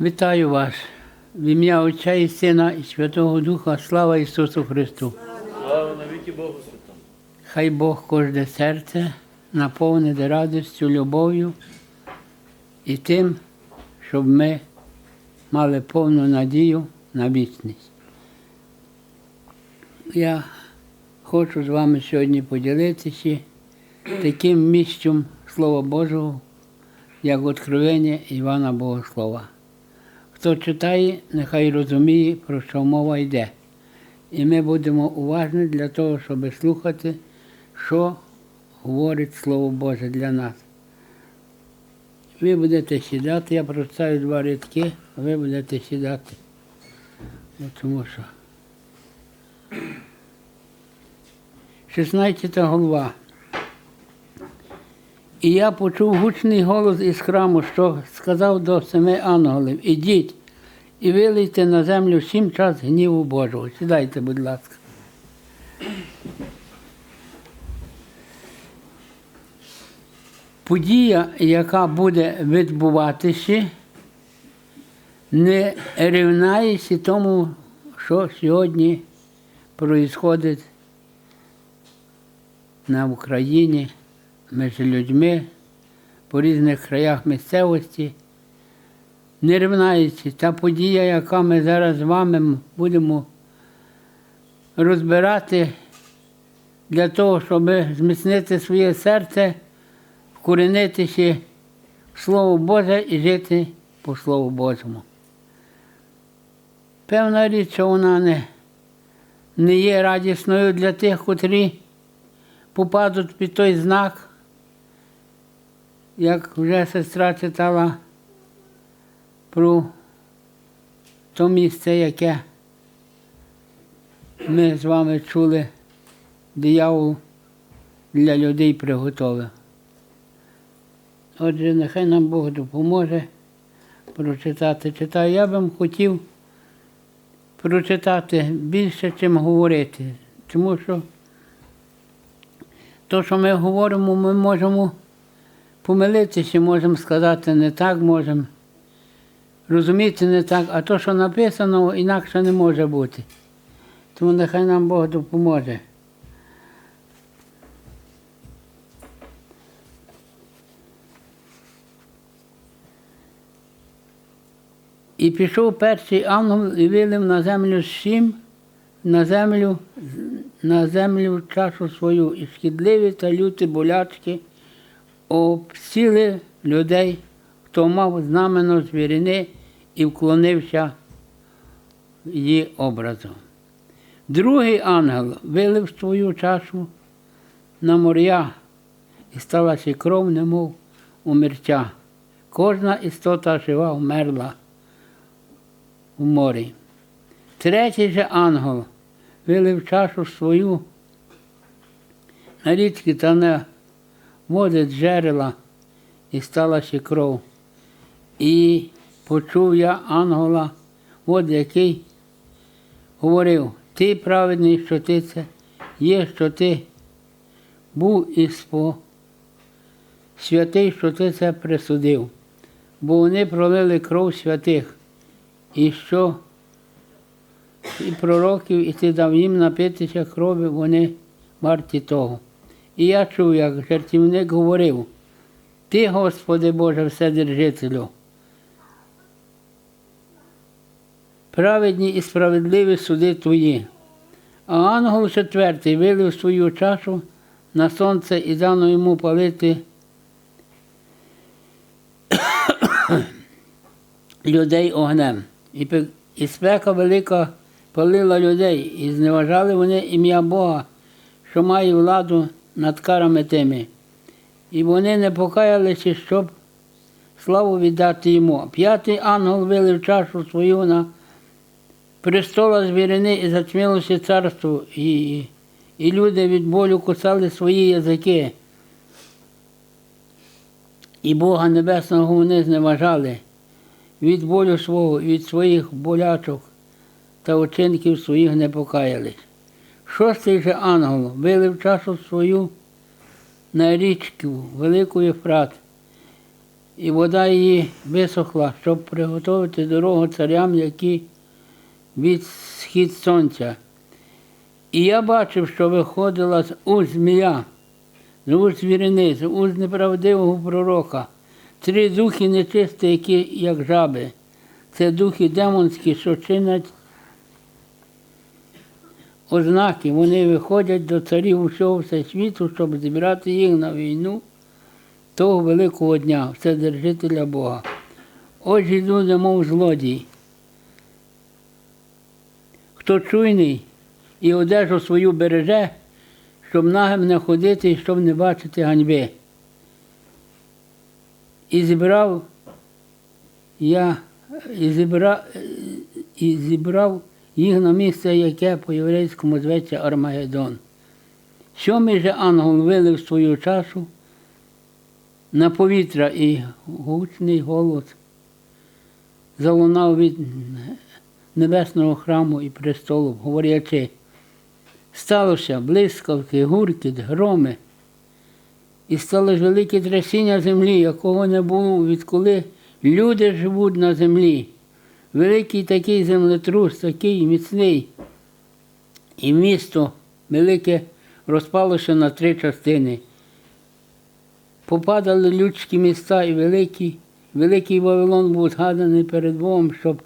Вітаю вас в ім'я Отця і Сина і Святого Духа. Слава Ісусу Христу! Слава навіки Богу Святому. Хай Бог кожне серце наповнить радістю, любов'ю і тим, щоб ми мали повну надію на вічність. Я хочу з вами сьогодні поділитися таким місцем Слова Божого, як Откровення Івана Богослова. Хто читає, нехай розуміє, про що мова йде. І ми будемо уважні для того, щоб слухати, що говорить Слово Боже для нас. Ви будете сідати, я прочитаю два рядки, а ви будете сідати. Ну, тому що. 16 голова. І я почув гучний голос із храму, що сказав до семи ангелів, ідіть і вилийте на землю сім час гніву Божого. Сідайте, будь ласка. Подія, яка буде відбуватися, не рівнається тому, що сьогодні відбувається на Україні між людьми по різних краях місцевості. Не рівнається та подія, яка ми зараз з вами будемо розбирати для того, щоб зміцнити своє серце, вкоренитися в Слово Боже і жити по Слову Божому. Певна річ, що вона не, не є радісною для тих, котрі попадуть під той знак, як вже сестра читала про то місце, яке ми з вами чули, диявол для людей приготовив. Отже, нехай нам Бог допоможе прочитати. Читаю. Я би хотів прочитати більше, чим говорити, тому що то, що ми говоримо, ми можемо помилитися, можемо сказати не так, можемо розуміти не так, а то, що написано, інакше не може бути. Тому нехай нам Бог допоможе. І пішов перший ангел і вилив на землю сім, на землю, на землю чашу свою, і шкідливі та люті болячки обсіли людей, хто мав знамено звірини і вклонився її образом. Другий ангел вилив свою чашу на моря і сталася кров, немов умерця. Кожна істота жива вмерла у морі. Третій же ангел вилив чашу свою на річки та на води джерела і сталася кров. І почув я ангела, от який говорив, ти праведний, що ти це є, що ти був і спо святий, що ти це присудив, бо вони пролили кров святих, і що і пророків, і ти дав їм напитися крові, вони варті того. І я чув, як жертівник говорив, ти, Господи Боже, Вседержителю, праведні і справедливі суди Твої. А ангел четвертий вилив свою чашу на сонце і дано йому палити людей огнем. І спека велика палила людей, і зневажали вони ім'я Бога, що має владу над карами тими. І вони не покаялися, щоб славу віддати йому. П'ятий ангел вилив чашу свою на престола звірини і затьмілося царство, і, і люди від болю кусали свої язики. І Бога Небесного вони зневажали від болю свого, від своїх болячок та учинків своїх не покаялись. Шостий же ангел вилив чашу свою на річку Велику Єфрат, і, вода її висохла, щоб приготувати дорогу царям, які від схід сонця. І я бачив, що виходила з уст змія, з уст звірини, з уст неправдивого пророка. Три духи нечисті, які як жаби. Це духи демонські, що чинять ознаки. Вони виходять до царів усього всесвіту, щоб зібрати їх на війну того великого дня, Вседержителя Бога. Ось люди, мов злодій. Хто чуйний і одежу свою береже, щоб нагим не ходити і щоб не бачити ганьби. І зібрав я і зібрав, і зібрав їх на місце, яке по єврейському зветься Армагеддон. Сьомий же ангел вилив свою чашу на повітря і гучний голос залунав від небесного храму і престолу, говорячи, сталося блискавки, гуркіт, громи, і стало ж велике трясіння землі, якого не було, відколи люди живуть на землі. Великий такий землетрус, такий міцний, і місто велике розпалося на три частини. Попадали людські міста і великі, великий Вавилон був згаданий перед Богом, щоб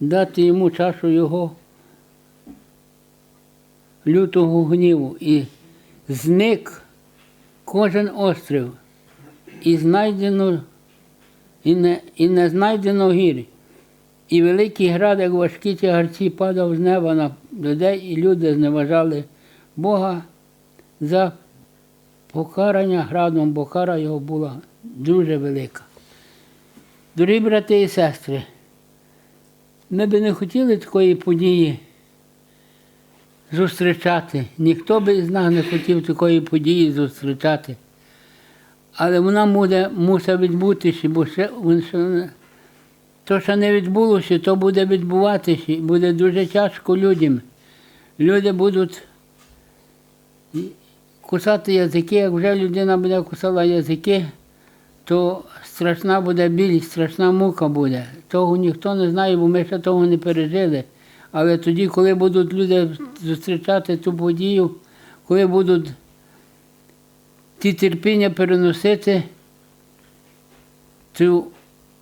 дати йому чашу його лютого гніву. І зник кожен острів, і знайдено, і не, і не знайдено гір. І великий град, як важкі тягарці, падав з неба на людей, і люди зневажали Бога за покарання градом, бо кара його була дуже велика. Дорогі брати і сестри, ми би не хотіли такої події зустрічати. Ніхто би з нас не хотів такої події зустрічати. Але вона буде, мусить відбутися, бо ще, ще то, що не відбулося, то буде відбуватися. Буде дуже тяжко людям. Люди будуть кусати язики, як вже людина буде кусала язики, то страшна буде біль, страшна мука буде. Того ніхто не знає, бо ми ще того не пережили. Але тоді, коли будуть люди зустрічати ту подію, коли будуть ті терпіння переносити, то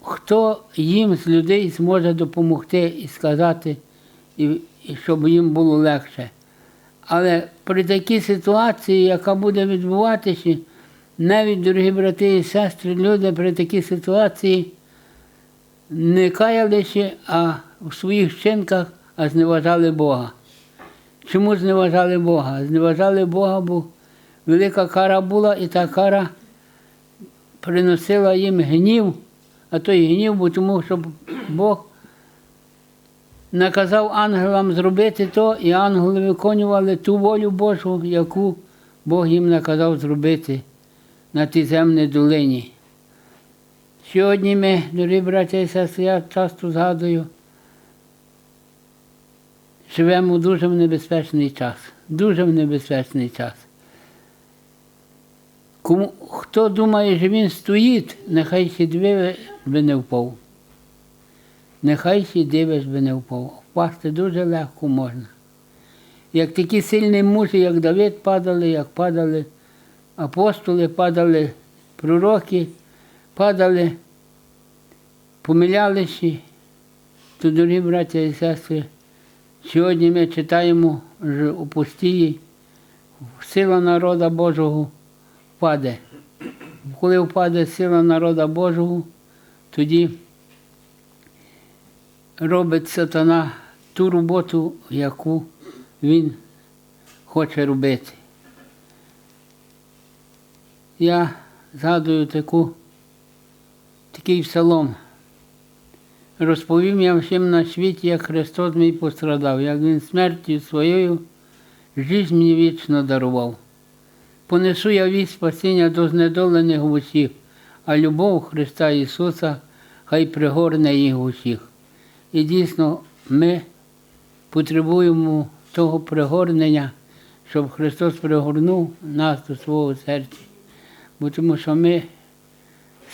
хто їм з людей зможе допомогти і сказати, і, і щоб їм було легше. Але при такій ситуації, яка буде відбуватися, навіть, дорогі брати і сестри, люди при такій ситуації не каялися, а в своїх вчинках а зневажали Бога. Чому зневажали Бога? Зневажали Бога, бо велика кара була, і та кара приносила їм гнів, а той гнів був тому, що Бог наказав ангелам зробити то, і ангели виконували ту волю Божу, яку Бог їм наказав зробити на тій земній долині. Сьогодні ми, дорогі браття і сестри, я часто згадую, живемо дуже в небезпечний час. Дуже в небезпечний час. Кому, хто думає, що він стоїть, нехай диви, би не впав. Нехай дивиш би не впав. Впасти дуже легко можна. Як такі сильні мужі, як Давид падали, як падали апостоли, падали пророки, падали, помилялися, то, дорогі браття і сестри, сьогодні ми читаємо у пустії, сила народа Божого впаде. Коли впаде сила народа Божого, тоді робить сатана ту роботу, яку він хоче робити. Я згадую таку, такий псалом. Розповім я всім на світі, як Христос мій пострадав, як Він смертю своєю жизнь мені вічно дарував. Понесу я вість спасіння до знедолених усіх, а любов Христа Ісуса хай пригорне їх усіх. І дійсно ми потребуємо того пригорнення, щоб Христос пригорнув нас до свого серця. бо тому що ми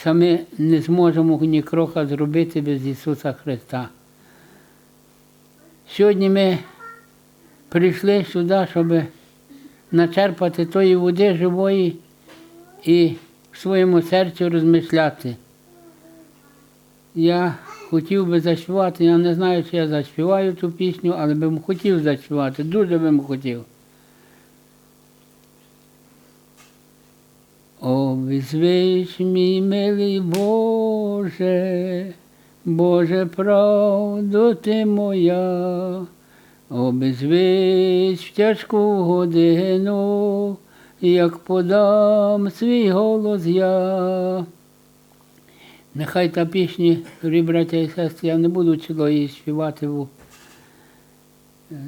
самі не зможемо ні крока зробити без Ісуса Христа. Сьогодні ми прийшли сюди, щоб начерпати тої води живої і в своєму серці розмишляти. Я хотів би заспівати, я не знаю, чи я заспіваю цю пісню, але би хотів заспівати, дуже би хотів. О, визвись мій милий Боже, Боже, правду ти моя, о, в тяжку годину, як подам свій голос я. Нехай та пісні, дорогі браття і сестри, я не буду ціло її співати,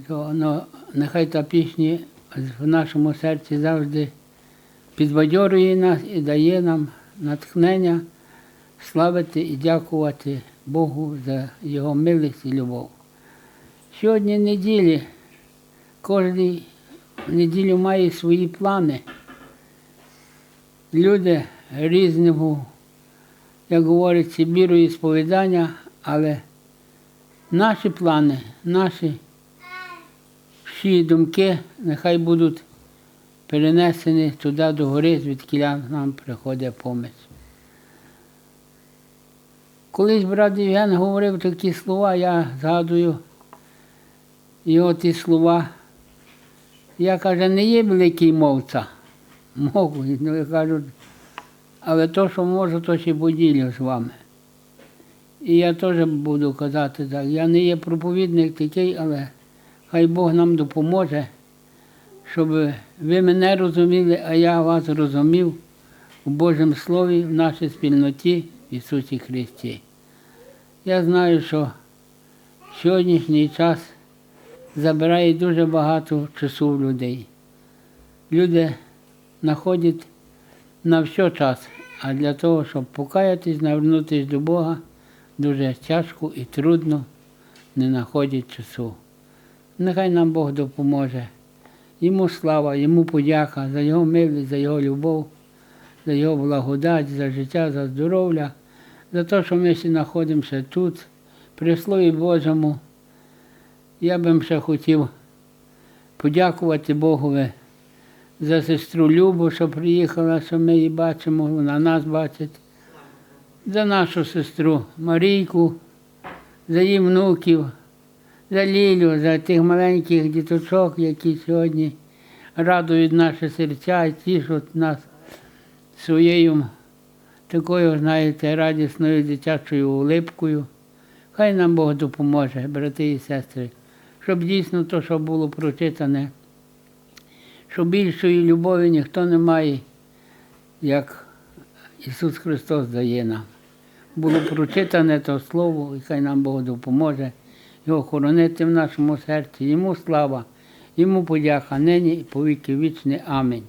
но, нехай та пісні в нашому серці завжди підбадьорює нас і дає нам натхнення славити і дякувати Богу за Його милість і любов. Сьогодні неділі, кожен неділю має свої плани. Люди різного, як говориться, міру і сповідання, але наші плани, наші всі думки нехай будуть перенесені туди до гори, звідки нам приходить поміч. Колись брат Євген говорив такі слова, я згадую його ті слова. Я каже, не є великий мовця. Можу, ну я кажу, але то, що можу, то ще поділю з вами. І я теж буду казати так. Я не є проповідник такий, але хай Бог нам допоможе, щоб ви мене розуміли, а я вас розумів у Божому Слові, в нашій спільноті в Ісусі Христі. Я знаю, що сьогоднішній час забирає дуже багато часу в людей. Люди знаходять на все час, а для того, щоб покаятись, навернутися до Бога, дуже тяжко і трудно не знаходять часу. Нехай нам Бог допоможе. Йому слава, йому подяка за його милість, за його любов, за його благодать, за життя, за здоров'я, за те, що ми всі знаходимося тут, при Слові Божому. Я би ще хотів подякувати Богові за сестру Любу, що приїхала, що ми її бачимо, вона нас бачить, за нашу сестру Марійку, за її внуків, за Лілю, за тих маленьких діточок, які сьогодні радують наші серця і тішуть нас своєю такою, знаєте, радісною дитячою улипкою. Хай нам Бог допоможе, брати і сестри, щоб дійсно то, що було прочитане, що більшої любові ніхто не має, як Ісус Христос дає нам. Було прочитане то Слово, і хай нам Бог допоможе його хоронити в нашому серці. Йому слава, йому подяка нині і повіки вічні. Амінь.